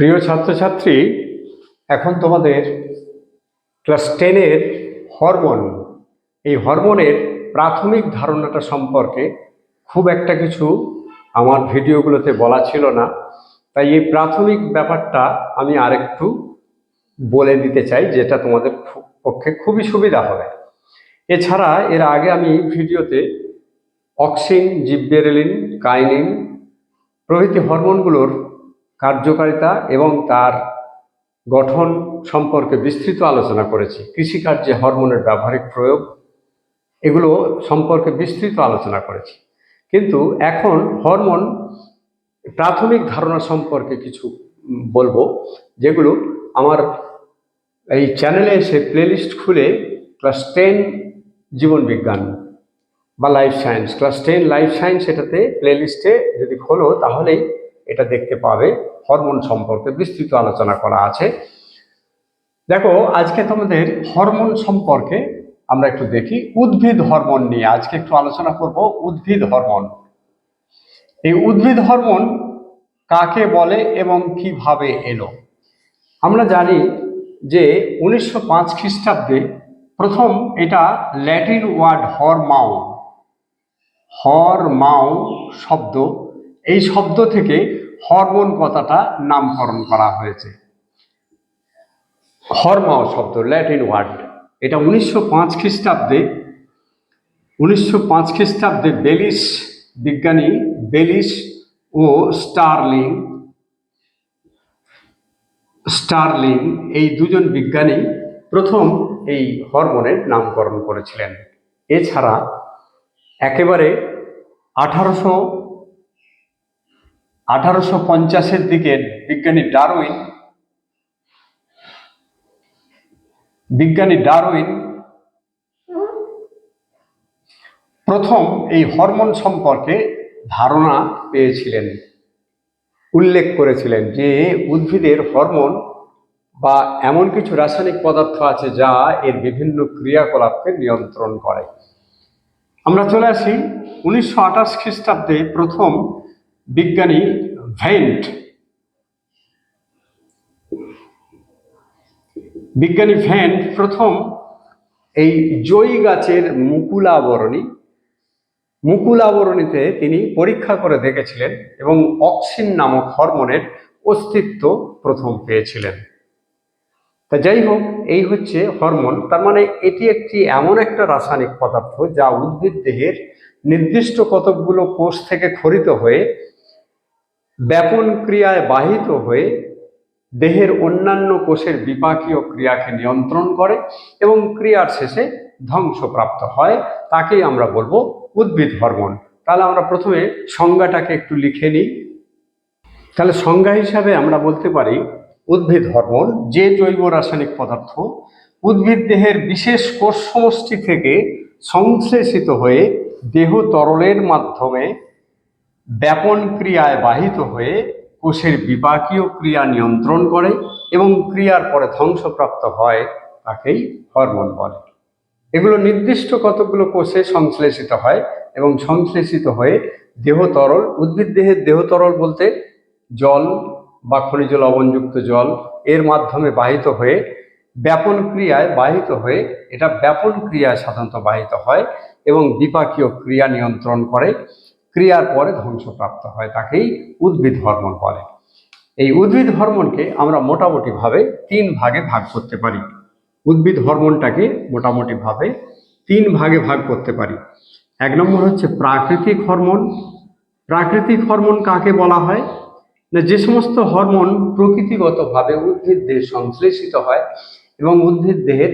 প্রিয় ছাত্রছাত্রী, এখন তোমাদের ক্লাস টেনের হরমোন। এই হরমোনের প্রাথমিক ধারণাটা সম্পর্কে খুব একটা কিছু আমার ভিডিওগুলোতে বলা ছিল না। তাই এই প্রাথমিক ব্যাপারটা আমি আরেকটু বলে দিতে চাই, যেটা তোমাদের পক্ষে খুবই সুবিধা হবে। এছাড়া এর আগে আমি ভিডিওতে অক্সিন, জিব্বেরেলিন, কাইনিন প্রভৃতি হরমোনগুলোর কার্যকারিতা এবং তার গঠন সম্পর্কে বিস্তৃত আলোচনা করেছি। কৃষিকার্যে হরমোনের ব্যবহারিক প্রয়োগ, এগুলো সম্পর্কে বিস্তৃত আলোচনা করেছি। কিন্তু এখন হরমোন প্রাথমিক ধারণা সম্পর্কে কিছু বলব, যেগুলো আমার এই চ্যানেলে এসে প্লেলিস্ট খুলে ক্লাস টেন জীবনবিজ্ঞান বা life science, class ten life science এটাতে প্লেলিস্টে যদি খোলো তাহলেই এটা দেখতে পাবে। হরমোন সম্পর্কে বিস্তৃত আলোচনা করা আছে। দেখো, আজকে তোমাদের হরমোন সম্পর্কে আমরা একটু দেখি। উদ্ভিদ হরমোন নিয়ে আজকে একটু আলোচনা করব। উদ্ভিদ হরমোন। এই উদ্ভিদ হরমোন কাকে বলে এবং কীভাবে এলো? আমরা জানি যে উনিশশো পাঁচ খ্রিস্টাব্দে প্রথম এটা ল্যাটিন ওয়ার্ড হরমাও হরমাও শব্দ। এই শব্দ থেকে হরমোন কথাটা নামকরণ করা হয়েছে। হরমাও শব্দ ল্যাটিন ওয়ার্ড এটা উনিশশো পাঁচ খ্রিস্টাব্দে, উনিশশো পাঁচ খ্রিস্টাব্দে বেলিস বিজ্ঞানী বেলিস ও স্টারলিং স্টারলিং এই দুজন বিজ্ঞানী প্রথম এই হরমোনের নামকরণ করেছিলেন। এছাড়া একেবারে আঠারোশো আঠারোশো পঞ্চাশের দিকে বিজ্ঞানী ডারউইন বিজ্ঞানী ডারউইন প্রথম এই হরমোন সম্পর্কে ধারণা পেয়েছিলেন, উল্লেখ করেছিলেন যে উদ্ভিদের হরমোন বা এমন কিছু রাসায়নিক পদার্থ আছে যা এর বিভিন্ন ক্রিয়াকলাপকে নিয়ন্ত্রণ করে। আমরা চলে আসি উনিশশো আঠাশ খ্রিস্টাব্দে প্রথম বিজ্ঞানী ভেন্ট। বিজ্ঞানী ভেন্ট প্রথম এই জয়ী গাছের মুকুল আবরণী মুকুল আবরণীতে তিনি পরীক্ষা করে দেখেছিলেন এবং অক্সিন নামক হরমোনের অস্তিত্ব প্রথম পেয়েছিলেন। তা যাই হোক, এই হচ্ছে হরমোন। তার মানে এটি একটি এমন একটা রাসায়নিক পদার্থ যা উদ্ভিদ দেহের নির্দিষ্ট কতকগুলো কোষ থেকে খরিত হয়ে ব্যাপন ক্রিয়ায় বাহিত হয়ে দেহের অন্যান্য কোষের বিপাকীয় ক্রিয়াকে নিয়ন্ত্রণ করে এবং ক্রিয়ার শেষে ধ্বংসপ্রাপ্ত হয়, তাকেই আমরা বলব উদ্ভিদ হরমোন। তাহলে আমরা প্রথমে সংজ্ঞাটাকে একটু লিখে নিই। তাহলে সংজ্ঞা হিসাবে আমরা বলতে পারি উদ্ভিদ হরমোন, যে জৈব রাসায়নিক পদার্থ উদ্ভিদ দেহের বিশেষ কোষ সমষ্টি থেকে সংশ্লেষিত হয়ে দেহ তরলের মাধ্যমে ব্যাপন ক্রিয়ায় বাহিত হয়ে কোষের বিপাকীয় ক্রিয়া নিয়ন্ত্রণ করে এবং ক্রিয়ার পরে ধ্বংসপ্রাপ্ত হয় তাকেই হরমোন বলে। এগুলো নির্দিষ্ট কতগুলো কোষে সংশ্লেষিত হয় এবং সংশ্লেষিত হয়ে দেহ তরল উদ্ভিদ দেহের দেহ তরল বলতে জল বা খনিজ লবণযুক্ত জল এর মাধ্যমে বাহিত হয়ে ব্যাপন ক্রিয়ায় বাহিত হয়ে এটা ব্যাপন ক্রিয়ায় সাধারণত বাহিত হয় এবং বিপাকীয় ক্রিয়া নিয়ন্ত্রণ করে। ক্রিয়ার পরে ধ্বংসপ্রাপ্ত হয়, তাকেই উদ্ভিদ হরমোন বলে। এই উদ্ভিদ হরমোনকে আমরা মোটামুটিভাবে তিন ভাগে ভাগ করতে পারি। উদ্ভিদ হরমোনটাকে মোটামুটিভাবে তিন ভাগে ভাগ করতে পারি। এক নম্বর হচ্ছে প্রাকৃতিক হরমোন। প্রাকৃতিক হরমোন কাকে বলা হয়? না, যে সমস্ত হরমোন প্রকৃতিগতভাবে উদ্ভিদ দেহে সংশ্লেষিত হয় এবং উদ্ভিদ দেহের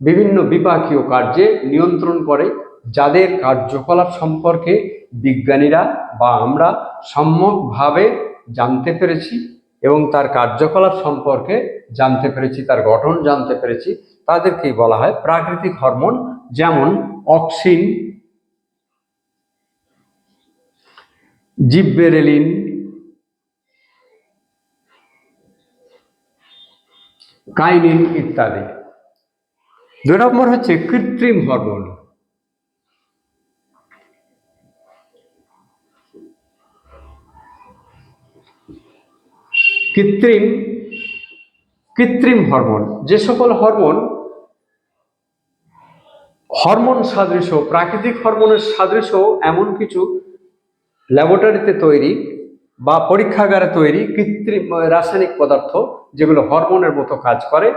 বিভিন্ন বিপাকীয় কার্যে নিয়ন্ত্রণ করে, যাদের কার্যকলাপ সম্পর্কে বিজ্ঞানীরা বা আমরা সম্যকভাবে জানতে পেরেছি এবং তার কার্যকলাপ সম্পর্কে জানতে পেরেছি, তার গঠন জানতে পেরেছি, তাদেরকেই বলা হয় প্রাকৃতিক হরমোন, যেমন অক্সিন, জিব্বেরেলিন, কাইনিন ইত্যাদি। দুই নম্বর হচ্ছে কৃত্রিম হরমোন। কৃত্রিম কৃত্রিম হরমোন। যে সকল হরমোন হরমোন সাদৃশ্য, প্রাকৃতিক হরমোনের সাদৃশ্য, এমন কিছু ল্যাবরেটরিতে তৈরি বা পরীক্ষাগারে তৈরি কৃত্রিম রাসায়নিক পদার্থ যেগুলো হরমোনের মতো কাজ করে,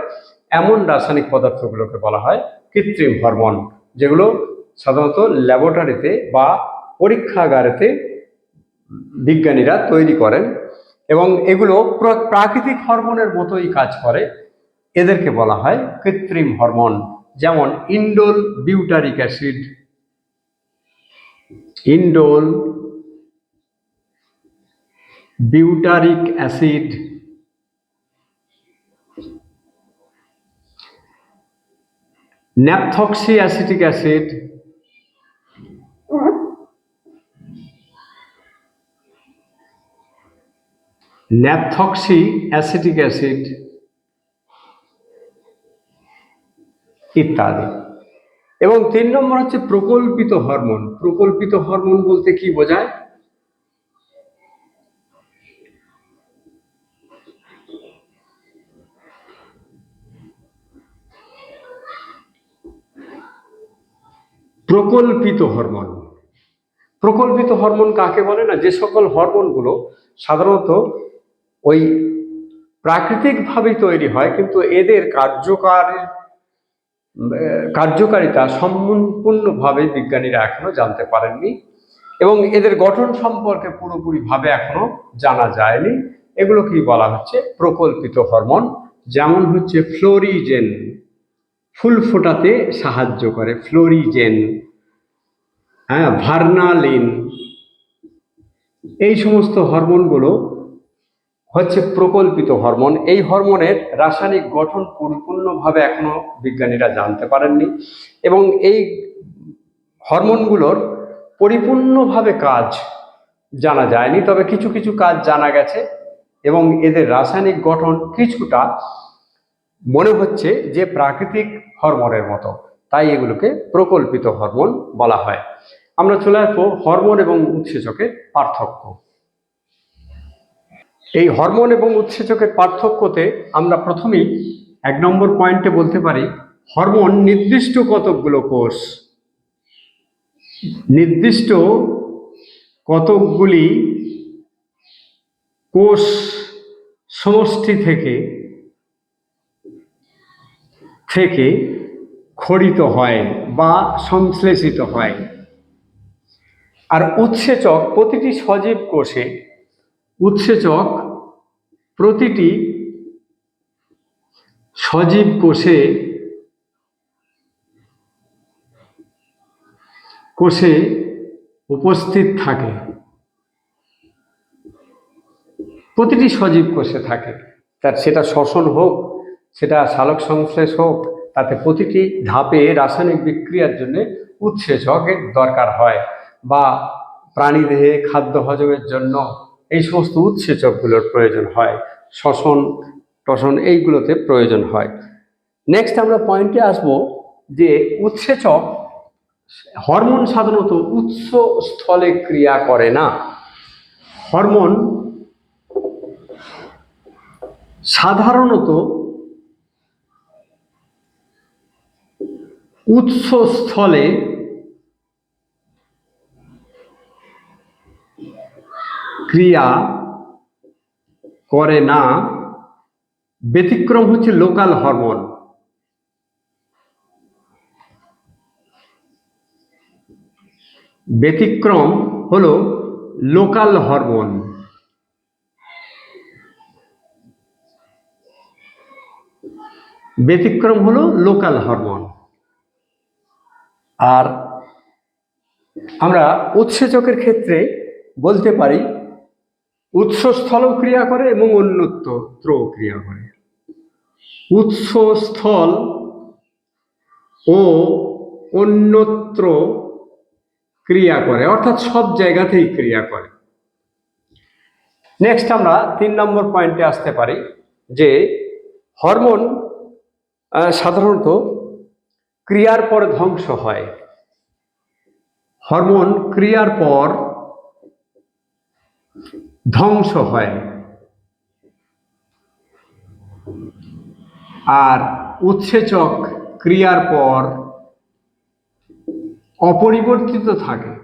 এমন রাসায়নিক পদার্থগুলোকে বলা হয় কৃত্রিম হরমোন, যেগুলো সাধারণত ল্যাবরেটরিতে বা পরীক্ষাগারেতে বিজ্ঞানীরা তৈরি করেন। এবং এগুলো প্র- প্রাকৃতিক হরমোনের মতোই কাজ করে। এদেরকে বলা হয় কৃত্রিম হরমোন, যেমন indole butyric acid. Indole butyric acid. Naphthoxy acetic acid. Naphthoxy acetic acid ইত্যাদি। এবং তিন নম্বর হচ্ছে প্রকল্পিত হরমোন। প্রকল্পিত হরমোন বলতে কি বোঝায়? প্রকল্পিত হরমোন। প্রকল্পিত হরমোন কাকে বলে না? যে সকল হরমোনগুলো সাধারণত ওই প্রাকৃতিকভাবেই তৈরি হয়, কিন্তু এদের কার্যকার, কার্যকারিতা সম্পূর্ণভাবে বিজ্ঞানীরা এখনও জানতে পারেননি এবং এদের গঠন সম্পর্কে পুরোপুরিভাবে এখনও জানা যায়নি। এগুলো কি বলা হচ্ছে প্রকল্পিত হরমোন, যেমন হচ্ছে ফ্লোরিজেন। ফুল ফোটাতে সাহায্য করে ফ্লোরিজেন হ্যাঁ ভার্নালিন। এই সমস্ত হরমোনগুলো হচ্ছে প্রকল্পিত হরমোন। এই হরমোনের রাসায়নিক গঠন পরিপূর্ণভাবে এখনও বিজ্ঞানীরা জানতে পারেননি এবং এই হরমোনগুলোর পরিপূর্ণভাবে কাজ জানা যায়নি, তবে কিছু কিছু কাজ জানা গেছে এবং এদের রাসায়নিক গঠন কিছুটা মনে হচ্ছে যে প্রাকৃতিক হরমোনের মতো। তাই এগুলোকে প্রকল্পিত হরমোন বলা হয়। আমরা চলে আসব হরমোন এবং উৎসেচকের পার্থক্য। এই হরমোন এবং উৎসেচকের পার্থক্যতে আমরা প্রথমেই এক নম্বর পয়েন্টে বলতে পারি, হরমোন নির্দিষ্ট কতকগুলো কোষ? নির্দিষ্ট কতকগুলি কোষ সমষ্টি থেকে থেকে খরিত হয় বা সংশ্লেষিত হয়। আর উৎসেচক প্রতিটি সজীব কোষে উৎসেচক প্রতিটি সজীব কোষে কোষে উপস্থিত থাকে। প্রতিটি সজীব কোষে থাকে। তার সেটা শ্বসন হোক, সেটা সালোক সংশ্লেষ হোক, তাতে প্রতিটি ধাপে রাসায়নিক বিক্রিয়ার জন্য উৎসেচকের দরকার হয় বা প্রাণীদেহে খাদ্য হজমের জন্য এই সমস্ত উৎসেচকগুলোর প্রয়োজন হয়, শ্বসন, টসন এইগুলোতে প্রয়োজন হয়। নেক্সট আমরা পয়েন্টে আসব যে উৎসেচক হরমোন সাধারণত উৎস স্থলে ক্রিয়া করে না। হরমোন সাধারণত উৎসস্থলে ক্রিয়া করে না, ব্যতিক্রম হচ্ছে লোকাল হরমোন ব্যতিক্রম হলো লোকাল হরমোন ব্যতিক্রম হলো লোকাল হরমোন আর আমরা উৎসেচকের ক্ষেত্রে বলতে পারি উৎসস্থলও ক্রিয়া করে এবং অন্যত্র ক্রিয়া করে। উৎসস্থল ও অন্যত্র ক্রিয়া করে, অর্থাৎ সব জায়গাতেই ক্রিয়া করে। নেক্সট আমরা তিন নম্বর পয়েন্টে আসতে পারি যে হরমোন সাধারণত ক্রিয়ার পর ধ্বংস হয়। হরমোন ক্রিয়ার পর ধ্বংস হয়। আর উৎসেচক ক্রিয়ার পর অপরিবর্তিত থাকে।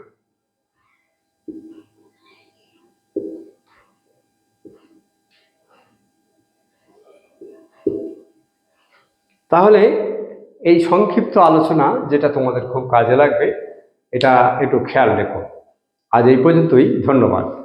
তাহলে এই সংক্ষিপ্ত আলোচনা যেটা তোমাদের খুব কাজে লাগবে, এটা একটু খেয়াল রেখো। আজ এই পর্যন্তই, ধন্যবাদ।